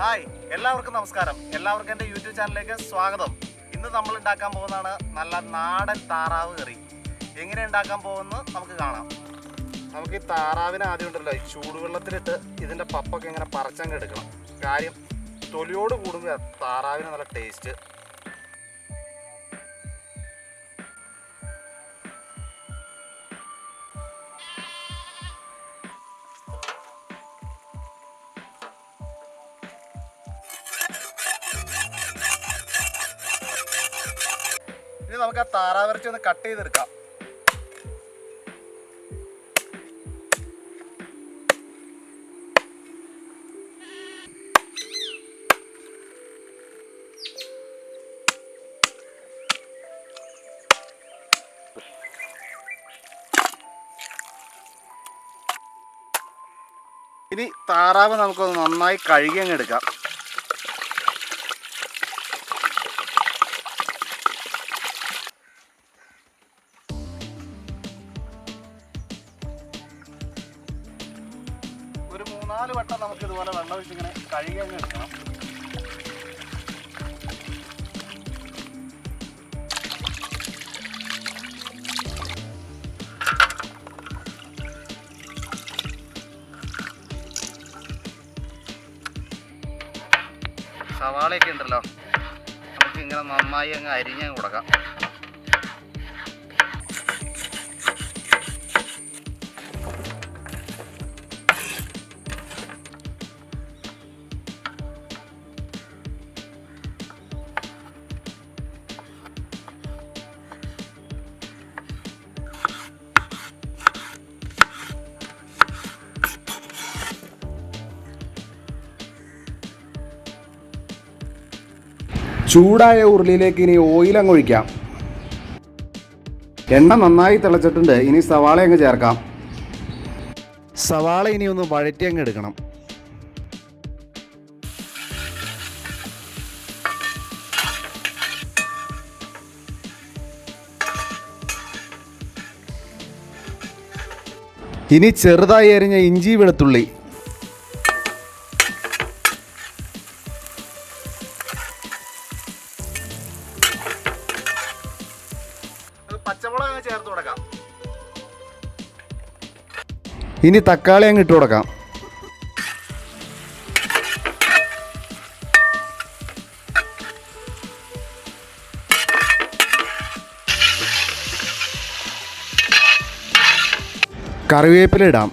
Hi എല്ലാവർക്കും നമസ്കാരം. എല്ലാവർക്കും എന്റെ യൂട്യൂബ് ചാനലിലേക്ക് സ്വാഗതം. ഇന്ന് നമ്മൾ ഉണ്ടാക്കാൻ പോകുന്നതാണ് നല്ല നാടൻ താറാവ് കറി. എങ്ങനെ ഉണ്ടാക്കാൻ പോകുന്നത് നമുക്ക് കാണാം. നമുക്ക് ഈ താറാവിനെ ആദ്യം ഉണ്ടല്ലോ ഈ ചൂടുവെള്ളത്തിലിട്ട് ഇതിന്റെ പപ്പൊക്കെ ഇങ്ങനെ പറിച്ചങ്ങ് എടുക്കണം. കാര്യം തൊലിയോട് കൂടുമ്പോൾ താറാവിന് നല്ല ടേസ്റ്റ് ഇനി നമുക്ക് ആ താറാവിറച്ചി ഒന്ന് കട്ട് ചെയ്തെടുക്കാം. ഇനി താറാവ് നമുക്കൊന്ന് നന്നായി കഴുകി അങ്ങ് എടുക്കാം. മൂന്നാൽ വട്ടം നമുക്ക് ഇതുപോലെ വെള്ളം ഒഴിച്ച് ഇങ്ങനെ കഴുകി അങ്ങ് എടുക്കണം. സവാളയൊക്കെ ഉണ്ടല്ലോ. നമുക്ക് ഇങ്ങനെ നന്നായി അങ്ങ് അരിഞ്ഞങ്ങ് കൊടുക്കാം. ചൂടായ ഉരുളിയിലേക്ക് ഇനി ഓയിൽ അങ്ങ് ഒഴിക്കാം. എണ്ണ നന്നായി തിളച്ചിട്ടുണ്ട്. ഇനി സവാള അങ്ങ് ചേർക്കാം. സവാള ഇനി ഒന്ന് വഴറ്റി അങ്ങ് എടുക്കണം. ഇനി ചെറുതായി അരിഞ്ഞ ഇഞ്ചി വെളുത്തുള്ളി. ചേർത്ത് കൊടുക്കാം. ഇനി തക്കാളി അങ്ങ് ഇട്ട് കൊടുക്കാം. കറിവേപ്പില ഇടാം.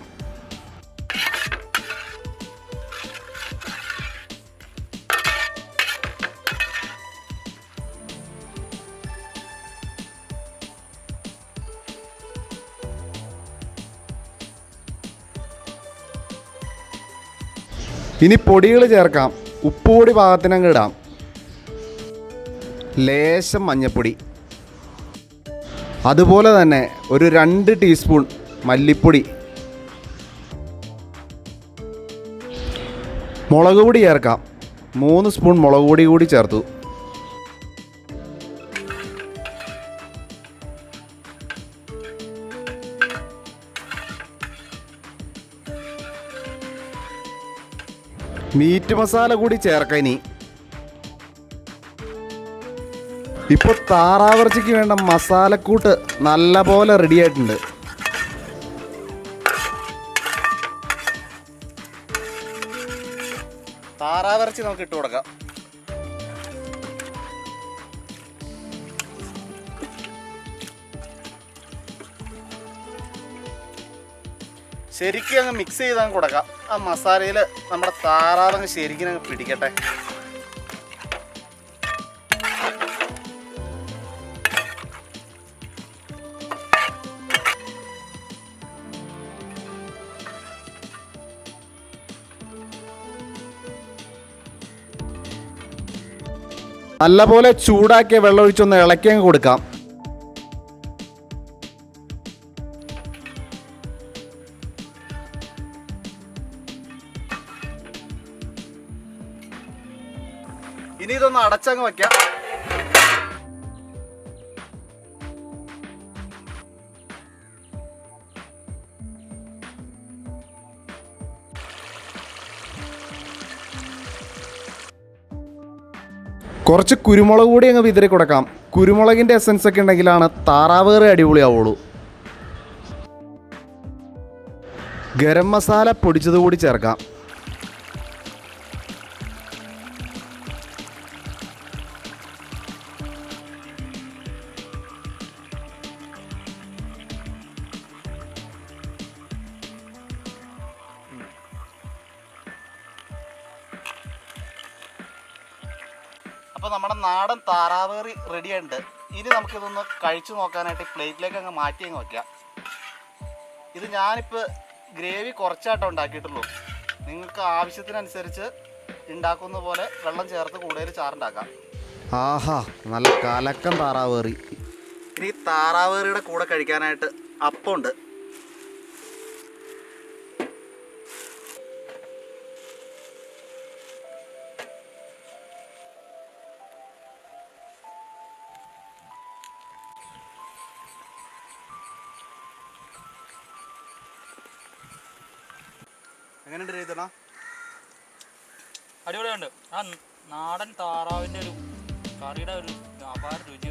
ഇനി പൊടികൾ ചേർക്കാം. ഉപ്പുപൊടി പാകത്തിനങ്ങ് ഇടാം. ലേശം മഞ്ഞപ്പൊടി. അതുപോലെ തന്നെ ഒരു രണ്ട് ടീസ്പൂൺ മല്ലിപ്പൊടി. മുളക് പൊടി ചേർക്കാം. മൂന്ന് സ്പൂൺ മുളക് പൊടി കൂടി ചേർത്തു. മീറ്റ് മസാല കൂടി ചേർക്കാം ഇനി. ഇപ്പോൾ താറാവിറച്ചിക്ക് വേണ്ട മസാലക്കൂട്ട് നല്ല പോലെ റെഡി ആയിട്ടുണ്ട്. താറാവിറച്ചി നമുക്ക് ഇട്ട് കൊടുക്കാം. ശരിക്കും അങ്ങ് മിക്സ് ചെയ്ത് അങ്ങ് കൊടുക്കാം. ആ മസാലയിൽ നമ്മുടെ താറാവങ്ങ് ശരിക്കും അങ്ങ് പിടിക്കട്ടെ. നല്ലപോലെ ചൂടാക്കിയ വെള്ളം ഒഴിച്ചൊന്ന് ഇളക്കി അങ്ങ് കൊടുക്കാം. ഇനി ഇതൊന്ന് അടച്ചങ്ങ് വെക്കാം. കുറച്ച് കുരുമുളക് കൂടി അങ്ങ് വിതറി കൊടുക്കാം. കുരുമുളകിന്റെ എസൻസ് ഒക്കെ ഉണ്ടെങ്കിലാണ് താറാവ് കയറി അടിപൊളിയാവുള്ളൂ. ഗരം മസാല പൊടിച്ചത് കൂടി ചേർക്കാം. അപ്പോൾ നമ്മുടെ നാടൻ താറാവേറി കറി റെഡി ആയിട്ടുണ്ട്. ഇനി നമുക്കിതൊന്ന് കഴിച്ചു നോക്കാനായിട്ട് പ്ലേറ്റിലേക്ക് അങ്ങ് മാറ്റി അങ്ങ് വെക്കാം. ഇത് ഞാനിപ്പോൾ ഗ്രേവി കുറച്ചായിട്ടോ ഉണ്ടാക്കിയിട്ടുള്ളൂ. നിങ്ങൾക്ക് ആവശ്യത്തിനനുസരിച്ച് ഉണ്ടാക്കുന്ന പോലെ വെള്ളം ചേർത്ത് കൂടുതൽ ചാറുണ്ടാക്കാം. ആഹാ നല്ല കലക്കം താറാവേറി. ഇനി താറാവേറിയുടെ കൂടെ കഴിക്കാനായിട്ട് അപ്പമുണ്ട് എങ്ങനെയുണ്ട് രീതി അടിപൊളിയുണ്ട്. ആ നാടൻ താറാവിന്റെ ഒരു കറിയുടെ ഒരു അപാര രുചി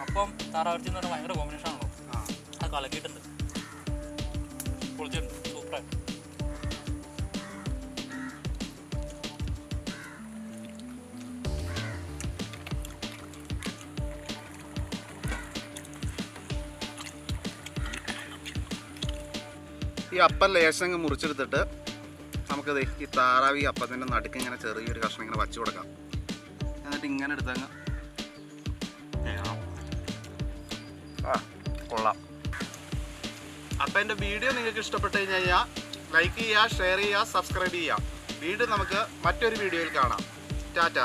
അപ്പം താറാവിറച്ചി എന്ന് പറഞ്ഞാൽ ഭയങ്കര കോമ്പിനേഷൻ ആണല്ലോ. അത് കലക്കിയിട്ടുണ്ട്. പൊളിച്ചിട്ടുണ്ട്. സൂപ്പറായി ഈ അപ്പം ലേശം അങ്ങ് മുറിച്ചെടുത്തിട്ട് നമുക്കത് ഈ താറാവ് അപ്പത്തിന്റെ നടുക്ക് ഇങ്ങനെ ചെറിയൊരു കഷ്ണം ഇങ്ങനെ വച്ചു കൊടുക്കാം. എന്നിട്ട് ഇങ്ങനെ എടുത്തങ്ങ് കൊള്ളാം. അപ്പം എന്റെ വീഡിയോ നിങ്ങൾക്ക് ഇഷ്ടപ്പെട്ട് കഴിഞ്ഞ് കഴിഞ്ഞാൽ ലൈക്ക് ചെയ്യുക ഷെയർ ചെയ്യുക സബ്സ്ക്രൈബ് ചെയ്യുക. വീണ്ടും നമുക്ക് മറ്റൊരു വീഡിയോയിൽ കാണാം. ടാറ്റ.